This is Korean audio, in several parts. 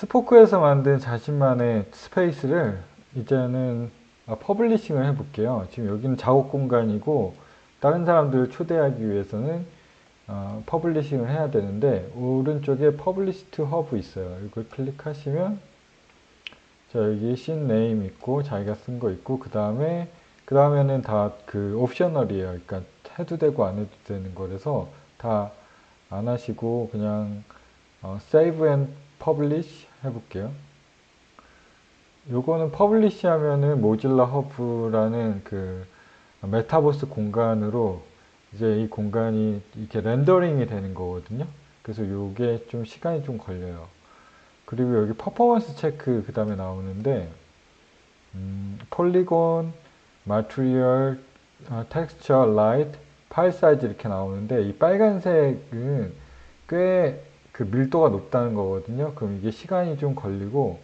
스포크에서 만든 자신만의 스페이스를 이제는 아, 퍼블리싱을 해볼게요. 지금 여기는 작업 공간이고 다른 사람들을 초대하기 위해서는 어, 퍼블리싱을 해야 되는데 오른쪽에 퍼블리시트 허브 있어요. 이걸 클릭하시면 자 여기 신 네임 있고 자기가 쓴 거 있고 그 다음에 그 다음에는 다 그 옵셔널이에요. 그러니까 해도 되고 안 해도 되는 거라서 다 안 하시고 그냥 어, save and publish 해볼게요. 요거는 퍼블리시 하면은 모질라 허브라는 그 메타버스 공간으로 이제 이 공간이 이렇게 렌더링이 되는 거거든요. 그래서 요게 좀 시간이 좀 걸려요. 그리고 여기 퍼포먼스 체크 그 다음에 나오는데 음, 폴리곤, 마트리얼, 어, 텍스처, 라이트, 파일 사이즈 이렇게 나오는데 이 빨간색은 꽤 그 밀도가 높다는 거거든요. 그럼 이게 시간이 좀 걸리고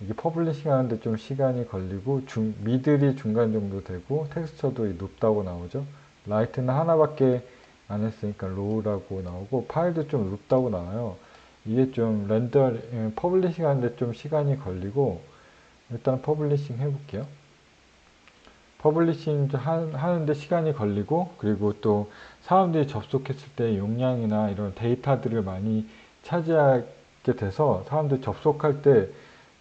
이게 퍼블리싱 하는데 좀 시간이 걸리고 중, 미들이 중간 정도 되고 텍스처도 높다고 나오죠. 라이트는 하나밖에 안 했으니까 로우라고 나오고 파일도 좀 높다고 나와요. 이게 좀 렌더 예, 퍼블리싱 하는데 좀 시간이 걸리고 일단 퍼블리싱 해볼게요. 퍼블리싱 하- 하는데 시간이 걸리고 그리고 또 사람들이 접속했을 때 용량이나 이런 데이터들을 많이 차지하게 돼서 사람들이 접속할 때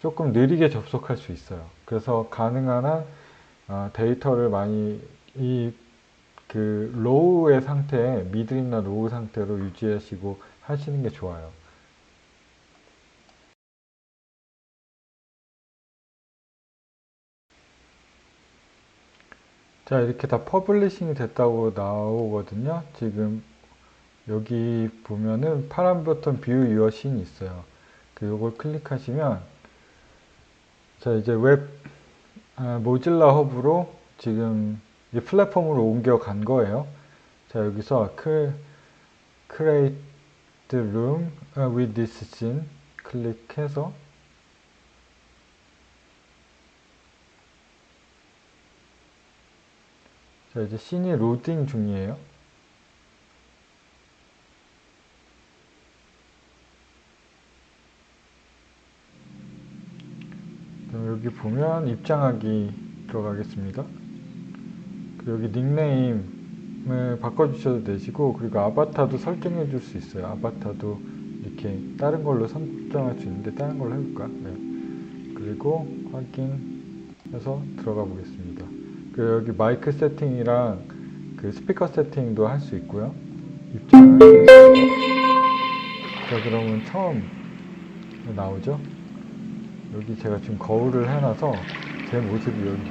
조금 느리게 접속할 수 있어요. 그래서 가능한 한 어, 데이터를 많이 이 그 로우의 상태, 미들이나 로우 상태로 유지하시고 하시는 게 좋아요. 자, 이렇게 다 퍼블리싱이 됐다고 나오거든요. 지금 여기 보면은 파란 버튼 뷰 유어 씬이 있어요. 그 요걸 클릭하시면 자, 이제 웹 아, 모질라 허브로 지금 이 플랫폼으로 옮겨간 거예요. 자, 여기서 크, create room 아, with this scene 클릭해서 자, 이제 씬이 로딩 중이에요. 여기 보면 입장하기 들어가겠습니다. 그리고 여기 닉네임을 바꿔주셔도 되시고 그리고 아바타도 설정해 줄 수 있어요. 아바타도 이렇게 다른 걸로 선정할 수 있는데 다른 걸로 해볼까? 네. 그리고 확인해서 들어가 보겠습니다. 그리고 여기 마이크 세팅이랑 그 스피커 세팅도 할 수 있고요. 입장을 자 그러면 처음 나오죠? 여기 제가 지금 거울을 해놔서 제 모습이 여기